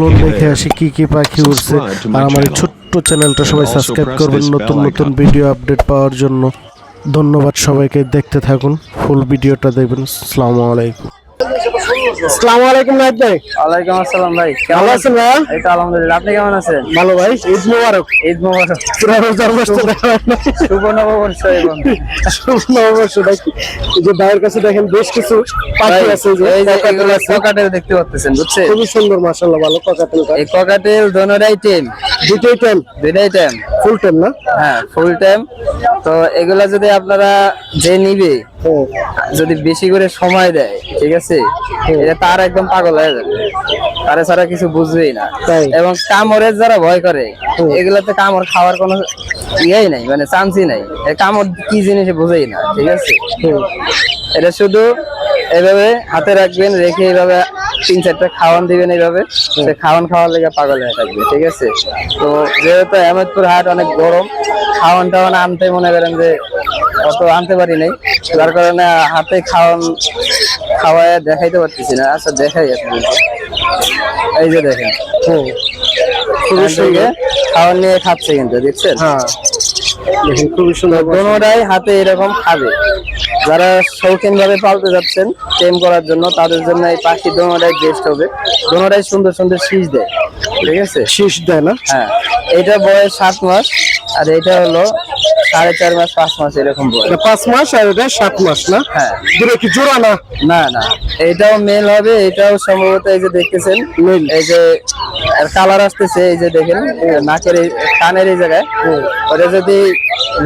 চলুন দেখে আসি কি কি পাখি উঠছে আর আমার এই ছোট্ট চ্যানেলটা সবাই সাবস্ক্রাইব করবেন নতুন নতুন ভিডিও আপডেট পাওয়ার জন্য। ধন্যবাদ সবাইকে দেখতে থাকুন ফুল ভিডিওটা দেখবেন। আসসালামু আলাইকুম। আসসালামু আলাইকুম নাইট ভাই। ওয়ালাইকুম আসসালাম ভাই ভালো আছেন ভাই এই তো আলহামদুলিল্লাহ আপনি কেমন আছেন? ভালো ভাই ঈদ মোবারক। ঈদ মোবারক। পুরো রোজার মাসটা দেখা শুভ নববর্ষ এবং শুভ নববর্ষ নাকি যে ভাইয়ের কাছে দেখেন বেশ কিছু পাখি আছে যে। এই যে ককাটেল এগুলো আছে। ককাটেল দেখতে পাচ্ছেন বুঝছেন? সুন্দর মাশাআল্লাহ ভালো ককাটেল এই ককাটেল দোনোটাই টেম দুটোই টাইম দুইটাই টেম ফুল টাইম না? হ্যাঁ ফুল টাইম তো এগুলা যদি আপনারা যে নিবে যদি বেশি করে সময় দেয় ঠিক আছে? এটা তার একদম পাগল হয়ে যাবে। তারা ছাড়া কিছু বুঝবেই না। এবং কামড়ের যারা ভয় করে এগুলাতে কামড় খাওয়ার কোনো ইয়েই নাই মানে চান্সই নাই। কামড় কি জিনিস বুঝেই না ঠিক আছে? এটা শুধু এভাবে হাতে রাখবেন রেখে এইভাবে তিন চারটা খাওয়ান দিবেন এইভাবে। সে খাওয়ান খাওয়ার লেগে পাগল হয়ে থাকবে ঠিক আছে? তো যেহেতু আহমেদপুর হাট অনেক গরম খাওয়ান টাওয়ান আনতে মনে করেন যে অত আনতে পারি নাই যার কারণে হাতে খাওয়ান খাওয়ায় দেখাইতে পারতেছি না। আচ্ছা দেখাই এই যে দেখেন। হুম। খাওয়ান নিয়ে খাচ্ছে কিন্তু দেখছেন? হ্যাঁ। দেখেন খুবই সুন্দর দোনোটাই হাতে এরকম খাবে। যারা শৌখিন ভাবে পালতে যাচ্ছেন টেম করার জন্য তাদের জন্য এই পাখি দোনোটাই বেস্ট হবে। দোনোটাই সুন্দর সুন্দর শীষ দেয়। ঠিক আছে? শীষ দেয় না? হ্যাঁ। এটা বয়স সাত মাস আর এটা হলো সাড়ে চার মাস পাঁচ মাস এরকম বয়স। পাঁচ মাস আর এটা সাত মাস না? হ্যাঁ। কি জোড়া না? না না। এটাও মেল হবে এটাও সম্ভবত এই যে দেখতেছেন মেল এই যে কালার আসতেছে এই যে দেখেন নাকের কানের এই জায়গায়। ওটা যদি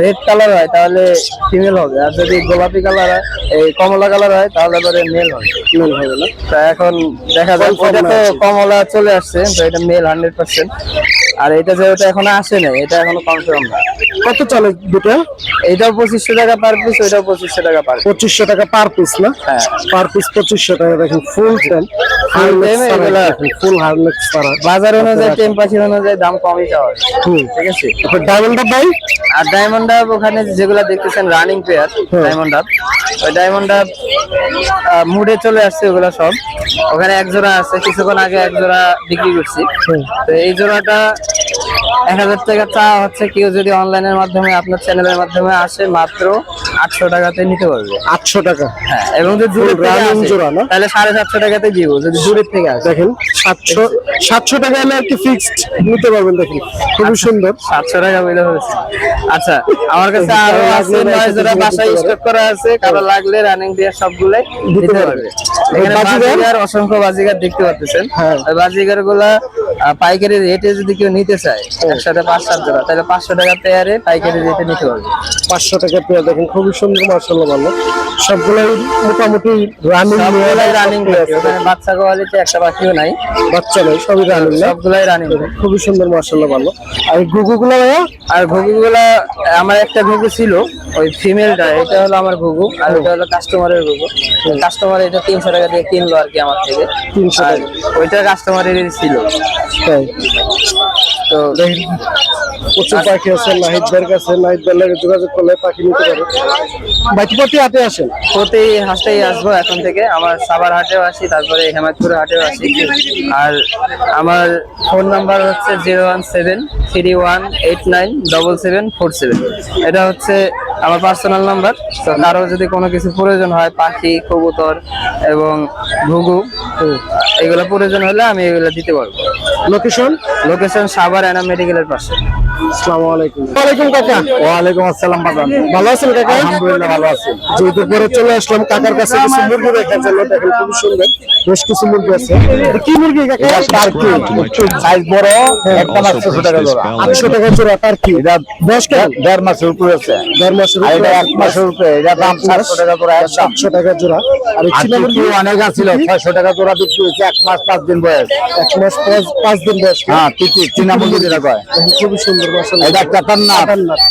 রেড কালার হয় তাহলে ফিমেল হবে। আর যদি গোলাপি কালার হয় এই কমলা কালার হয় তাহলে পরে মেল হবে। মেল হবে না? তো এখন দেখা যায় ওটা তো কমলা চলে আসছে তো এটা মেল হান্ড্রেড পার্সেন্ট আর এটা যেহেতু এখনও আসে নাই এটা এখনও কনফার্ম না। কত চলে দুটো? এইটাও পঁচিশশো টাকা পার পিস ওইটাও পঁচিশশো টাকা পার পঁচিশশো টাকা পার পিস না? হ্যাঁ। পার পিস পঁচিশশো টাকা দেখেন ফুল টেন। ফুল হারলেক্স বাজার অনুযায়ী দাম কমই চাওয়া ঠিক আছে? ডায়মন্ড ভাই? আর ডায়মন্ড ডাব ওখানে যেগুলা দেখতেছেন রানিং পেয়ার ডায়মন্ড ডাব ওই ডায়মন্ড ডাব মুডে চলে আসছে ওগুলা সব। ওখানে এক জোড়া আছে কিছুক্ষণ আগে এক জোড়া বিক্রি করছি। তো এই জোড়াটা এক হাজার টাকা চা হচ্ছে কেউ যদি অনলাইনের মাধ্যমে আপনার চ্যানেলের মাধ্যমে আসে মাত্র আটশো টাকাতে নিতে পারবে। আটশো টাকা? হ্যাঁ এবং যদি আসে, তাহলে সাড়ে সাতশো টাকাতে দিব যদি দূরের থেকে আসে। দেখেন সাতশো সাতশো টাকা হলে আর কি ফিক্সড নিতে পারবেন দেখেন। খুবই সুন্দর। সাতশো টাকা বলে হয়েছে। আচ্ছা আমার কাছে আরও আছে নয় জোড়া বাসায় স্টক করা আছে কারও লাগলে রানিং দিয়ে সবগুলাই দিতে পারবে এখানে বাজিগার? অসংখ্য বাজিগার দেখতে পাচ্ছেন হ্যাঁ। বাজিগারগুলা পাইকারি রেটে যদি কেউ নিতে চায় একসাথে পাঁচ সাত জোড়া তাহলে পাঁচশো টাকা পেয়ারে পাইকারি রেটে নিতে পারবে। পাঁচশো টাকা পেয়ে দেখুন খুবই সুন্দর মার্শাল্লাহ ভালো। সবগুলাই মোটামুটি রানিং সবগুলাই রানিং ওখানে বাচ্চা কোয়ালিটি একটা নাই। বাচ্চা নেই সবই রানিং সবগুলাই রানিং খুবই সুন্দর মার্শাল্লাহ ভালো। আর আর ঘুঘুগুলা আমার একটা ঘুঘু ছিল ওই ফিমেলটা এটা হলো আমার ঘুঘু আর এটা হলো কাস্টমারের ঘুঘু। কাস্টমার এটা তিনশো টাকা দিয়ে কিনলো আর কি আমার থেকে। 300 আর ওইটা কাস্টমারের ছিল। তো প্রচুর পাখি আছে নাহিদ ভাইয়ের কাছে নাহিদ ভাইয়ের লাগে যোগাযোগ করলে পাখি নিতে পারে। বাইটিপতি হাতে আসেন? প্রতি হাটেই আসব এখন থেকে। আমার সাবার হাটেও আসি তারপরে হেমাদপুর হাটেও আসি। আর আমার ফোন নাম্বার হচ্ছে zero one seven three one eight nine double seven four seven. এটা হচ্ছে আমার পার্সোনাল নাম্বার। তো কারও যদি কোনো কিছু প্রয়োজন হয় পাখি কবুতর এবং ঘুঘু এগুলো প্রয়োজন হলে আমি এগুলো দিতে পারব। লোকেশন লোকেশন সাভার এনাম মেডিকেলের পাশে। আসসালামু আলাইকুম। ওয়ালাইকুম কাকা। ওয়ালাইকুম আসসালাম বাজান। ভালো আছেন কাকা? আলহামদুলিল্লাহ ভালো আছি। যেহেতু পরে চলে আসলাম কাকার কাছে কিছু মুরগি দেখার জন্য। দেখেন খুবই সুন্দর। বেশ কিছু মুরগি আছে। কি মুরগি কাকা? টার্কি। সাইজ বড় একটা মাছ টাকা জোড়া। আটশো টাকা জোড়া টার্কি। এটা বয়স কেমন? দেড় মাসের উপরে আছে। দেড় মাসের উপরে এটা এক মাসের উপরে। এটা দাম সাতশো টাকা জোড়া একদম সাতশো টাকা জোড়া। আর চীনা মুরগি? অনেক আছিল ছয়শো টাকা জোড়া বিক্রি হয়েছে এক মাস পাঁচ দিন বয়স। এক মাস দিন বয়স। হ্যাঁ টিকি চীনা মুরগি যেটা কয়। সুন্দর এটা কাতারনাথ।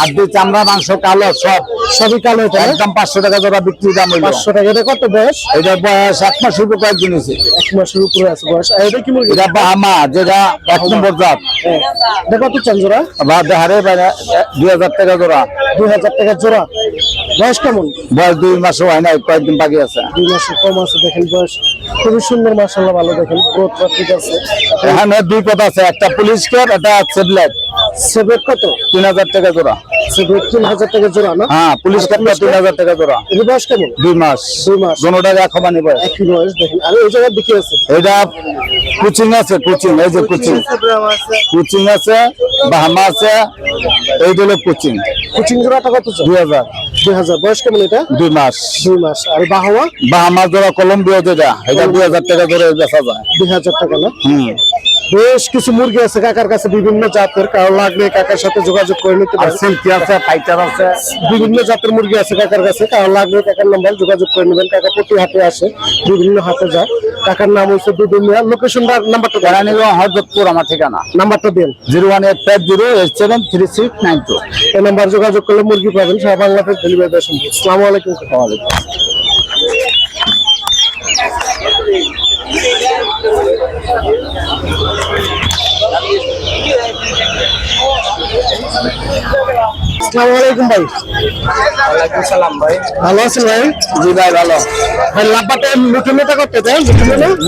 আর দুই চামড়া মাংস কালো সব। সবই কালো? একদম পাঁচশো টাকা জোড়া বিক্রি দাম হইল। পাঁচশো টাকা এটা কত বয়স? এটা বয়স এক মাস উপরে কয়েকদিন হয়েছে। এক মাসের উপরে আছে বয়স। এটা কি মুরগি? এটা বাহামা যেটা এক নম্বর জাত। হ্যাঁ। এটা কত চান জোড়া? বা দেহারে দুই হাজার টাকা জোড়া। দুই হাজার টাকা জোড়া। বয়স কেমন? বয়স দুই মাস হয় না কয়েকদিন বাকি আছে। দুই মাসের কম আছে দেখেন বয়স খুবই সুন্দর মাসাল্লাহ ভালো দেখেন গ্রোথ ঠিক আছে। এখানে দুই পথ আছে একটা পুলিশ কেয়ার একটা সেবলেট সেভেট কত? তিন হাজার টাকা জোড়া। তিন হাজার টাকা জোড়া না? হ্যাঁ পুলিশ কেয়ারটা তিন হাজার টাকা জোড়া। এর বয়স কেমন? দুই মাস। দুই মাস। দোনোটার এক সমানই বয়স। একই বয়স দেখেন। আর ওই জায়গায় বিক্রি আছে? এটা কোচিং আছে কোচিং। এই যে কোচিং কোচিং। আছে বাহামা আছে। এই হলো কোচিং। কোচিং জোড়াটা কত দুই হাজার। দুই হাজার। বয়স কেমন এটা? দুই মাস। দুই মাস। আর বাহাওয়া বাহামা জোড়া কলম্বিয়া যেটা এটা দুই হাজার টাকা জোড়া বেচা যায়। দুই হাজার টাকা না? হুম। বেশ কিছু মুরগি আছে কাকার কাছে বিভিন্ন জাতের কারও লাগলে কাকার সাথে যোগাযোগ করে নিতে পারেন সিল্কি আছে বিভিন্ন জাতের মুরগি আছে কাকার কাছে কারও লাগলে কাকার নাম্বার যোগাযোগ করে নেবেন। কাকা প্রতি হাতে আসে বিভিন্ন হাতে যায়। কাকার নাম হচ্ছে দুদুমিয়া লোকেশনটা নাম্বারটা দেন কেরানীগঞ্জ হরজতপুর আমার ঠিকানা। নাম্বারটা দেন। Zero one eight five zero eight seven three six nine two. এই নাম্বার যোগাযোগ করলে মুরগি পাবেন। সারা বাংলাদেশ ডেলিভারি দেওয়া সম্ভব। আসসালামু আলাইকুম। Yeah. আসসালামু আলাইকুম ভাই সালাম ভাই। ভালো আছেন ভাই? জি ভাই ভালো। ভাই লাভবাতে নতুন করতে দেন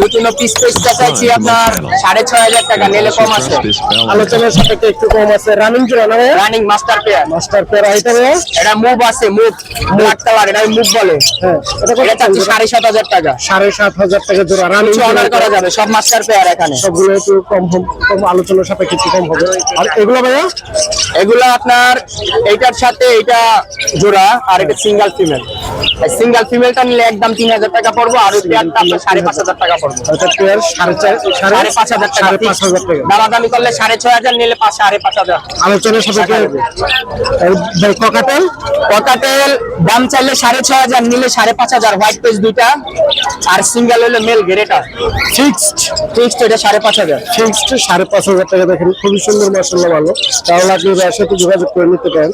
নতুন নেতা পিস পিসটা চাইছি আপনার সাড়ে ছয় হাজার টাকা নিলে কম আছে। আলোচনার সাথে একটু কম আছে। রানিং না running master pair master pair এটা মুভ আছে মুভ ব্ল্যাক কালার এটা মুভ বলে। হ্যাঁ এটা কত চাচ্ছি সাড়ে সাত হাজার টাকা। সাড়ে সাত হাজার টাকা জোড়া রানিং কিছু অর্ডার করা যাবে সব মাস্টার পেয়ার এখানে। সবগুলো একটু কম কম আলোচনার সাপেক্ষে একটু কম হবে। আর এগুলো ভাইয়া? এগুলো আপনার এইটার সাথে এটা জোড়া আর এটা সিঙ্গেল ফিমেল সিঙ্গেল ফিমেলটা নিলে একদম তিন হাজার টাকা পড়ব আর পেয়ারটা আপনার সাড়ে পাঁচ হাজার টাকা পড়বে। এটা পেয়ার সাড়ে পাঁচ হাজার টাকা। পাঁচ হাজার টাকা। দামাদামি করলে সাড়ে ছয় হাজার নিলে পাঁচ সাড়ে পাঁচ হাজার। আলোচনার ভাই ককাটেল ককাটেল দাম চাইলে সাড়ে ছয় হাজার নিলে সাড়ে পাঁচ হাজার। হোয়াইট পেজ দুইটা আর সিঙ্গেল হলো মেল গ্রেটা ফিক্সড ফিক্সড এটা সাড়ে পাঁচ হাজার। ফিক্সড সাড়ে পাঁচ হাজার টাকা দেখেন খুবই সুন্দর মাসাল্লাহ ভালো। লাগলে ভাইয়ের সাথে যোগাযোগ করে নিতে পারেন।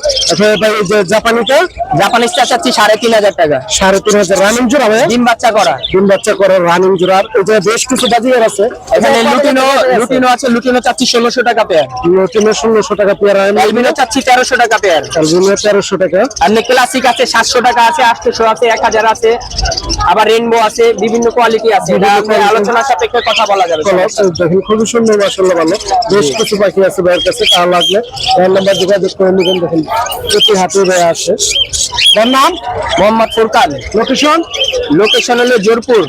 জাপানিটা? জাপানিজটা চাচ্ছি সাড়ে তিন হাজার টাকা। সাড়ে তিন হাজার। রানিং জোড়া ডিম বাচ্চা করা। ডিম বাচ্চা করার রানিং জোড়া। বেশ কিছু বাজিয়ার আছে। এখানে লুটিনো লুটিনো আছে লুটিনো চাচ্ছি ষোলোশো টাকা পেয়ার লুটিনো ষোলোশো টাকা পেয়ার এলবিনো চাচ্ছি তেরোশো টাকা পেয়ার তেরোশো টাকা। আর ক্লাসিক আছে সাতশো টাকা আছে আটশোশো আছে এক হাজার আছে। আবার রেনবো আছে বিভিন্ন কোয়ালিটি আছে এটা আপনি আলোচনার সাপেক্ষে কথা বলা যাবে কলম খুবই সুন্দর মাসাল্লাহ ভালো। বেশ কিছু পাখি আছে ভাইয়ের কাছে তার লাগলে তার নাম্বার যোগাযোগ করে নেবেন দেখেন। প্রতি হাতে ভাই আসে। তার নাম? মোহাম্মদ ফুরকান। লোকেশন লোকেশন হলো জোরপুর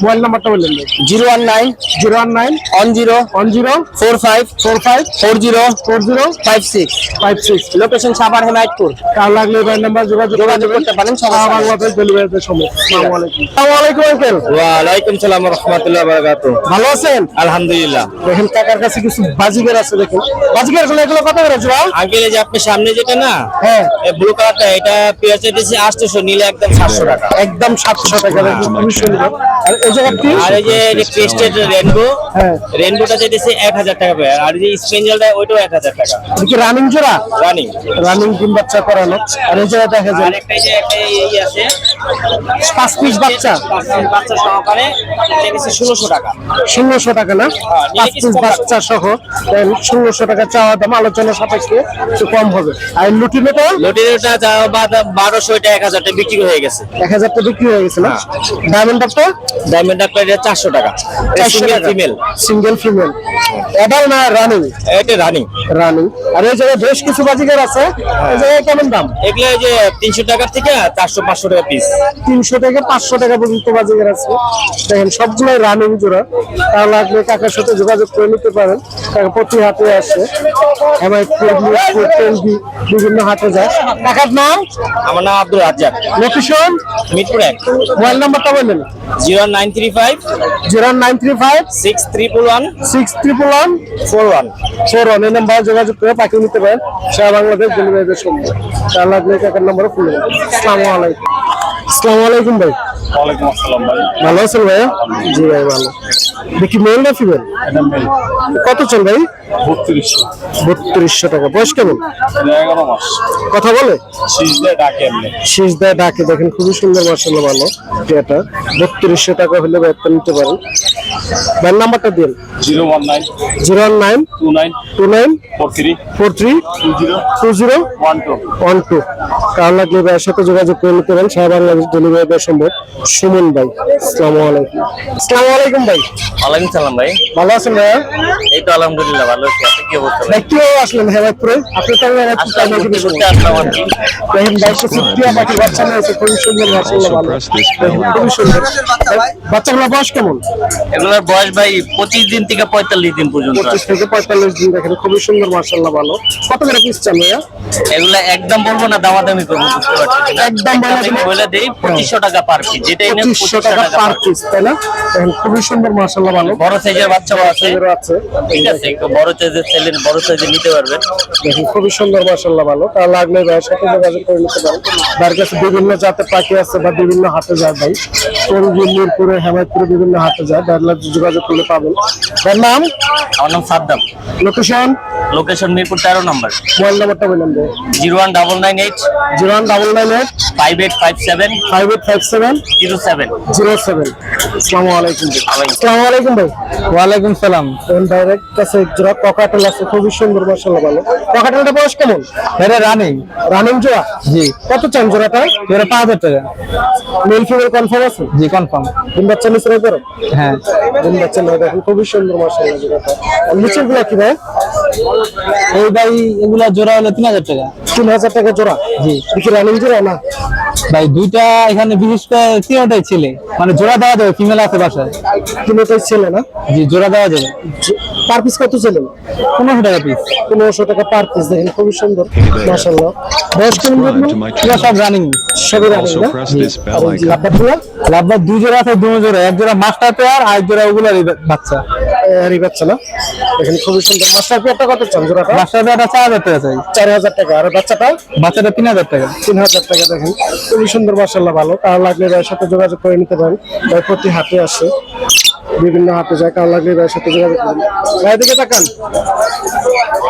মোবাইল নাম্বারটা বললেন zero one nine zero one nine one zero one zero four five four five four zero four zero five six. Five six. Location Savar Hemayetpur. তার লাগলে ভাই নাম্বার যোগাযোগ যোগাযোগ করতে পারেন, সমস্যা সারা নেই। সময় আসসালামু আলাইকুম। আসসালামু আলাইকুম আঙ্কেল। ওয়ালাইকুম সালাম রহমতুল্লাহ বারাকাতু ভালো আছেন? আলহামদুলিল্লাহ। দেখেন কাকার কাছে কিছু বাজিগার আছে দেখেন। বাজিগারগুলো এগুলো কত করে জোড়া আঙ্কেল এই যে আপনি সামনে যেটা না হ্যাঁ। ব্লু কালারটা এটা পেঁয়াজ চাইতেছি আটশোশো নিলে একদম সাতশো টাকা। একদম সাতশো টাকা খুবই সুন্দর। আর এই জায়গাটি আর এই যে ক্রিস্টেড রেনবো হ্যাঁ। রেনবোটা চাইতেছি এক হাজার টাকা পেয়ার আর এই যে স্পেঞ্জেলটা ওইটাও এক হাজার টাকা। এটা কি রানিং জোড়া? রানিং রানিং ডিম বাচ্চা করানো। আর এই জায়গায় দেখা যায় আর একটা যে একটা এই আছে পাঁচ পিস বাচ্চা? সহকারে ষোলোশো টাকা। ষোলোশো টাকা না? পাঁচ পিস বাচ্চা সহ ষোলোশো টাকা চাওয়া দাম আলোচনা সাপেক্ষে একটু কম হবে। আর লুটিনোটা লটিনোটা বারোশো এটা এক বিক্রি হয়ে গেছে। এক হাজার বিক্রি হয়ে গেছে না? ডায়মন্ড আপটা ডায়মন্ড এটা চারশো টাকা। সিঙ্গেল ফিমেল সিঙ্গেল ফিমেল এবার না রানিং এটা রানিং রানিং আর এই জায়গায় বেশ কিছু বাজিকার আছে। এই জায়গায় কেমন দাম? এগুলো যে তিনশো টাকার থেকে চারশো পাঁচশো টাকা পিস তিনশো থেকে পাঁচশো টাকা পর্যন্ত বাজিকার আছে। দেখেন সবগুলোই রানিং জোড়া। তাহলে লাগলে কাকার সাথে যোগাযোগ করে নিতে পারেন। প্রতি হাতে আসে। বিভিন্ন হাটে যায়। কাকার নাম? আমার নাম আব্দুল রাজ্জাক। লোকেশন মিরপুর এক। মোবাইল নাম্বারটা বললেন zero nine three five zero nine three five six triple one six triple one four one. Four one. এই নাম্বার যোগাযোগ করে পাখি নিতে পারেন। সারা বাংলাদেশ ডেলিভারি সম্ভব। তার লাগলে কাকার নাম্বার খুলে আসসালামু আলাইকুম। আসসালামু আলাইকুম ভাই। ওয়ালাইকুম আসসালাম ভাই। ভালো আছেন ভাইয়া? জি ভাই ভালো। দেখি মেল না ফিমেল কত চল ভাই? বত্রিশশো। টাকা। বয়স কেমন? এগারো মাস। কথা বলে? শীষ দেয় ডাকে। দেখেন খুবই সুন্দর মার্শাল্লাহ ভালো। এটা বত্রিশশো টাকা হলে ব্যবসা নিতে পারেন। ব্যান নাম্বারটা দিন। Zero one nine zero one nine two nine two nine four three four three two zero two zero one two. One two. কার লাগলে ভাইয়ের সাথে যোগাযোগ করে নিতে পারেন। সারা বাংলাদেশ ডেলিভারি দেওয়া সম্ভব। সুমন ভাই আসসালামু আলাইকুম। আসসালামু আলাইকুম ভাই। ওয়ালাইকুম সালাম ভাই। ভালো আছেন ভাইয়া? এই তো আলহামদুলিল্লাহ ভালো আছি। আপনি কি অবস্থা ভাই? ভাই আসলেন হেমায়তপুরে আপনি তো হেমায়তপুর আসলাম টাইমে ঘুরতে কিন্তু আসলাম আর কি দেখেন বাইশে টিয়া পাখি বাচ্চা নিয়েছে খুবই সুন্দর মার্শাল্লাহ ভালো। দেখেন সুন্দর। বাচ্চাগুলো বয়স কেমন? এগুলোর বয়স ভাই পঁচিশ দিন থেকে পঁয়তাল্লিশ দিন পর্যন্ত পঁচিশ আছে। থেকে পঁয়তাল্লিশ দিন দেখেন খুবই সুন্দর মার্শাল্লাহ ভালো। কত করে পিস চান ভাইয়া? এগুলা একদম বলব না দামাদামি করব বুঝতে পারছি একদম বলে আমি দেই পঁচিশশো টাকা পার পিস যেটা এনে পঁচিশশো টাকা পার পিস তাই না? খুবই সুন্দর ভালো। বড় সাইজের বাচ্চাও আছে। এগুলো আছে। ঠিক আছে বড় সাইজের ছেলে বড় সাইজের নিতে দেখুন খুবই সুন্দর ভালো। তার লাগলে ভাইয়ের সাথে যোগাযোগ করে নিতে পারেন। তার কাছে বিভিন্ন জাতের পাখি আছে বা বিভিন্ন হাটে যায় ভাই। টঙ্গী মিরপুরে হেমায়তপুরে বিভিন্ন হাটে যায়। তার যোগাযোগ করলে পাবেন। তার নাম? আমার নাম সাদ্দাম। লোকেশন লোকেশন মিরপুর তেরো নম্বর। মোবাইল নাম্বারটা বললাম zero one double nine eight. Zero one double nine eight. Five eight five seven. Five eight five seven. Zero seven. Zero seven. আসসালামু আলাইকুম। ভাই। আলাইকুম। আসসালামু আলাইকুম ভাই। ওয়ালাইকুম সালাম। ডাইরেক্ট কাছে জোড়া ককাটেল আছে খুবই সুন্দর মার্শাল্লাহ ভালো। ককাটেলটা বয়স কেমন? এটা রানিং রানিং জোড়া? জি। কত চান জোড়াটা এটা পাঁচ হাজার টাকা। মেল ফিমেল কনফার্ম আছে? জি কনফার্ম ডিম বাচ্চা নিচে করো? হ্যাঁ। ডিম বাচ্চা নয় দেখেন খুবই সুন্দর মার্শাল্লাহ জোড়াটা। আরগুলা কি ভাই? এই ভাই এগুলা জোড়া হলো তিন হাজার টাকা। তিন হাজার টাকা জোড়া? জি। দেখি রানিং জোড়া না? ভাই দুইটা এখানে বিশেষ করে তিনটাই ছেলে। মানে জোড়া দেওয়া যাবে ফিমেল আছে বাসায়। তিনটাই ছেলে না? জি জোড়া দেওয়া যাবে। পার পিস কত ছিলেন পনেরোশো টাকা পিস পনেরোশো টাকা পার পিস দেখেন খুবই সুন্দর। মার্শাল্লাহ বয়স কেমন সব রানিং সবই রানিং না? লাভবার দুই জোড়া আছে দুই জোড়া। এক জোড়া মাস্টার পেয়ার আর এক জোড়া ওগুলারই বাচ্চা। এই বাচ্চা না। দেখেন খুবই সুন্দর। মাস্টার পেয়ারটা কত চান জোড়াটা? মাস্টার পেয়ারটা চার হাজার টাকা চাই। চার হাজার টাকা। আর বাচ্চাটা? বাচ্চাটা তিন হাজার টাকা। তিন হাজার টাকা দেখেন। খুবই সুন্দর মার্শাল্লাহ ভালো। কার লাগলে সাথে যোগাযোগ করে নিতে পারেন। প্রতি হাতে আসে। বিভিন্ন হাতে যায় কার লাগলে ভাইয়ের সাথে যোগাযোগ করেন। ভাই দিকে তাকান।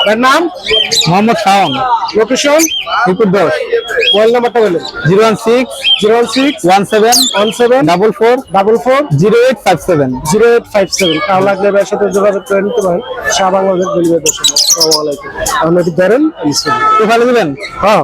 ভাইয়ের নাম? মোহাম্মদ শাওন। লোকেশন দশ। মোবাইল নাম্বারটা বলেন। Zero one six zero one six one seven one seven double four double four zero eight five seven. Zero eight five seven. কার লাগলে ভাইয়ের সাথে যোগাযোগ করে নিতে পারেন? শাহ বাংলাদেশ ডেলিভারি দর্শক আসসালামু আলাইকুম। আপনার কি ধরেন? ফেলে দিবেন? হ্যাঁ।